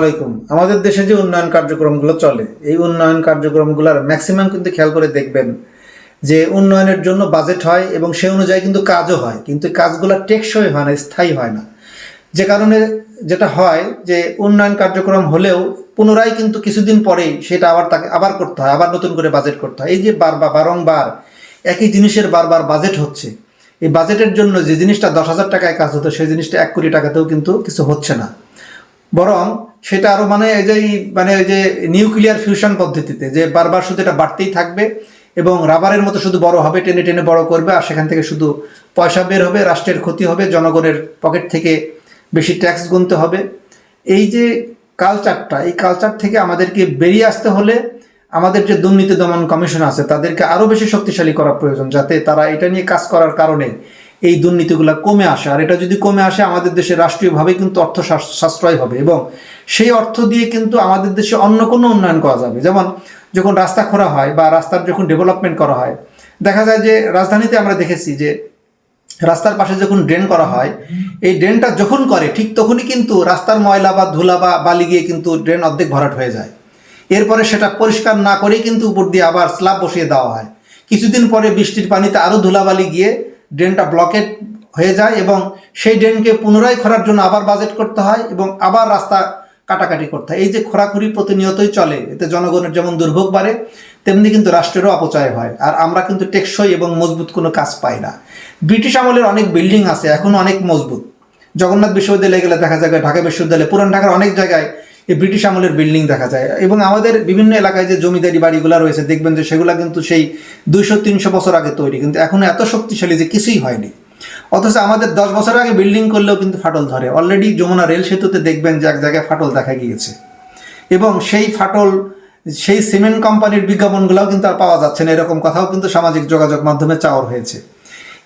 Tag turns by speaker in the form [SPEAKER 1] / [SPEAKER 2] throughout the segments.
[SPEAKER 1] আলাইকুম। আমাদের দেশে যে উন্নয়ন কার্যক্রমগুলো চলে, এই উন্নয়ন কার্যক্রমগুলোর ম্যাক্সিমাম কিন্তু খেয়াল করে দেখবেন যে উন্নয়নের জন্য বাজেট হয় এবং সেই অনুযায়ী কিন্তু কাজও হয়, কিন্তু কাজগুলো টেকসই হয় না, স্থায়ী হয় না। যে কারণে যেটা হয় যে উন্নয়ন কার্যক্রম হলেও পুনরায় কিন্তু কিছুদিন পরেই সেটা আবার তাকে আবার করতে হয়, আবার নতুন করে বাজেট করতে হয়। এই যে বারবার, বারংবার একই জিনিসের বারবার বাজেট হচ্ছে, এই বাজেটের জন্য যে জিনিসটা দশ হাজার টাকায় কাজ হতো, সেই জিনিসটা এক কোটি টাকাতেও কিন্তু কিছু হচ্ছে না। বরং সেটা আরও মানে এই যে মানে ওই যে নিউক্লিয়ার ফিউশন পদ্ধতিতে যে বারবার শুধু এটা বাড়তেই থাকবে এবং রাবারের মতো শুধু বড় হবে, টেনে টেনে বড় করবে, আর সেখান থেকে শুধু পয়সা বের হবে, রাষ্ট্রের ক্ষতি হবে, জনগণের পকেট থেকে বেশি ট্যাক্স গুনতে হবে। এই যে কালচারটা এই কালচার থেকে আমাদেরকে বেরিয়ে আসতে হলে আমাদের যে দুর্নীতি দমন কমিশন আছে, তাদেরকে আরও বেশি শক্তিশালী করা প্রয়োজন, যাতে তারা এটা নিয়ে কাজ করার কারণে এই দুর্নীতিগুলো কমে আসে। আর এটা যদি কমে আসে, আমাদের দেশে রাষ্ট্রীয়ভাবে কিন্তু অর্থ সাশ্রয় হবে এবং সেই অর্থ দিয়ে কিন্তু আমাদের দেশে অন্য কোনো উন্নয়ন করা যাবে। যেমন যখন রাস্তা খোঁড়া হয় বা রাস্তার যখন ডেভেলপমেন্ট করা হয়, দেখা যায় যে রাজধানীতে আমরা দেখেছি যে রাস্তার পাশে যখন ড্রেন করা হয়, এই ড্রেনটা যখন করে, ঠিক তখনই কিন্তু রাস্তার ময়লা বা ধুলা বা বালি গিয়ে কিন্তু ড্রেন অর্ধেক ভরাট হয়ে যায়। এরপরে সেটা পরিষ্কার না করেই কিন্তু উপর দিয়ে আবার স্ল্যাব বসিয়ে দেওয়া হয়। কিছুদিন পরে বৃষ্টির পানিতে আরও ধুলাবালি গিয়ে ড্রেনটা ব্লকেট হয়ে যায় এবং সেই ড্রেনকে পুনরায় খোঁড়ার জন্য আবার বাজেট করতে হয় এবং আবার রাস্তা কাটাকাটি করতে হয়। এই যে খোরাখুরি প্রতিনিয়তই চলে, এতে জনগণের যেমন দুর্ভোগ বাড়ে, তেমনি কিন্তু রাষ্ট্রেরও অপচয় হয়। আর আমরা কিন্তু টেকসই এবং মজবুত কোনো কাজ পাই না। ব্রিটিশ আমলের অনেক বিল্ডিং আছে, এখন অনেক মজবুত। জগন্নাথ বিশ্ববিদ্যালয়ে গেলে দেখা যায় ঢাকা বিশ্ববিদ্যালয়ে, পুরান ঢাকার অনেক জায়গায় এই ব্রিটিশ আমলের বিল্ডিং দেখা যায়। এবং আমাদের বিভিন্ন এলাকায় যে জমিদারি বাড়িগুলো রয়েছে, দেখবেন যে সেগুলো কিন্তু সেই দুইশো, তিনশো বছর আগে তৈরি। কিন্তু এখন এত শক্তিশালী যে কিছুই হয়নি। অথচ আমাদের দশ বছর আগে বিল্ডিং করলেও কিন্তু ফাটল ধরে। অলরেডি যমুনা রেল সেতুতে দেখবেন যে এক জায়গায় ফাটল দেখা গিয়েছে। এবং সেই ফাটল, সেই সিমেন্ট কোম্পানির বিজ্ঞাপনগুলোও কিন্তু আর পাওয়া যাচ্ছে না। এরকম কথাও কিন্তু সামাজিক যোগাযোগ মাধ্যমে চাওয়ার হয়েছে।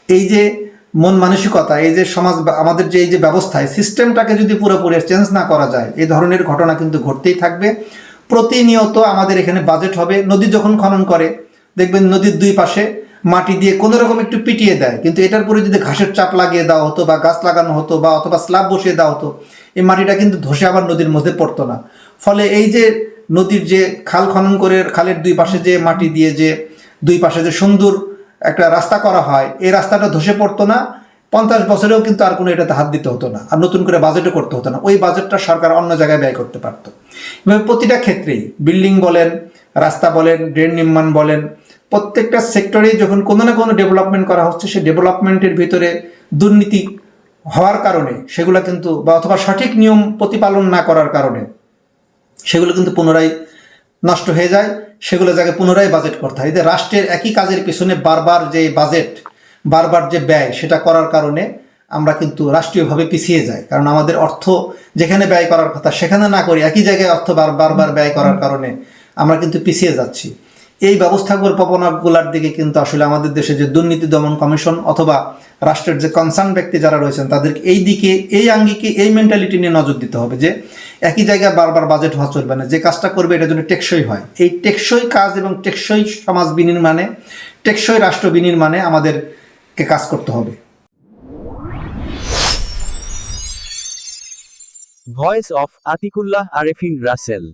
[SPEAKER 1] এই যে মন মানসিকতা, এই যে সমাজ আমাদের যে এই যে ব্যবস্থায় সিস্টেমটাকে যদি পুরোপুরি চেঞ্জ না করা যায়, এই ধরনের ঘটনা কিন্তু ঘটতেই থাকবে। প্রতিনিয়ত আমাদের এখানে বাজেট হবে, নদী যখন খনন করে, দেখবেন নদীর দুই পাশে মাটি দিয়ে কোনো রকম একটু পিটিয়ে দেয়, কিন্তু এটার পরে যদি ঘাসের চাপ লাগিয়ে দেওয়া হতো বা গাছ লাগানো হতো বা অথবা স্ল্যাব বসিয়ে দেওয়া হতো, এই মাটিটা কিন্তু ধসে আবার নদীর মধ্যে পড়তো না। ফলে এই যে নদীর যে খাল খনন করে, খালের দুই পাশে যে মাটি দিয়ে যে, দুই পাশে যে সুন্দর একটা রাস্তা করা হয়, এই রাস্তাটা ধসে পড়তো না, পঞ্চাশ বছরেও কিন্তু আর কোনো এটাতে হাত দিতে হতো না, আর নতুন করে বাজেটও করতে হতো না। ওই বাজেটটা সরকার অন্য জায়গায় ব্যয় করতে পারতো। এভাবে প্রতিটা ক্ষেত্রেই বিল্ডিং বলেন, রাস্তা বলেন ড্রেন নির্মাণ বলেন, প্রত্যেকটা সেক্টরেই যখন কোনো না কোনো ডেভেলপমেন্ট করা হচ্ছে, সেই ডেভেলপমেন্টের ভিতরে দুর্নীতি হওয়ার কারণে সেগুলো কিন্তু বা অথবা সঠিক নিয়ম প্রতিপালন না করার কারণে সেগুলো কিন্তু পুনরায় নষ্ট হয়ে যায়। সেগুলো জায়গায় পুনরায় বাজেট করতে হয়। এতে রাষ্ট্রের একই কাজের পিছনে বারবার যে বাজেট বারবার যে ব্যয়, সেটা করার কারণে আমরা কিন্তু রাষ্ট্রীয়ভাবে পিছিয়ে যাই। কারণ আমাদের অর্থ যেখানে ব্যয় করার কথা, সেখানে না করি একই জায়গায় অর্থ বার, বারবার ব্যয় করার কারণে আমরা কিন্তু পিছিয়ে যাচ্ছি। এই ব্যবস্থাগুলোর প্রবণগুলার দিকে কিন্তু আসলে আমাদের দেশে যে দুর্নীতি দমন কমিশন অথবা রাষ্ট্রের যে কনসার্ন ব্যক্তি যারা রয়েছেন, তাদেরকে এই দিকে, এই আঙ্গিকে, এই মেন্টালিটি নিয়ে নজর দিতে হবে যে একই জায়গায় বারবার বাজেট হওয়া চলবে না। যে কাজটা করবে এটা যেন টেকসই হয়। এই টেকসই কাজ এবং টেকসই সমাজ বিনির্মাণে, টেকসই রাষ্ট্র বিনির্মাণে আমাদেরকে কাজ করতে হবে।
[SPEAKER 2] Voice of Atiqullah Arefin Rasel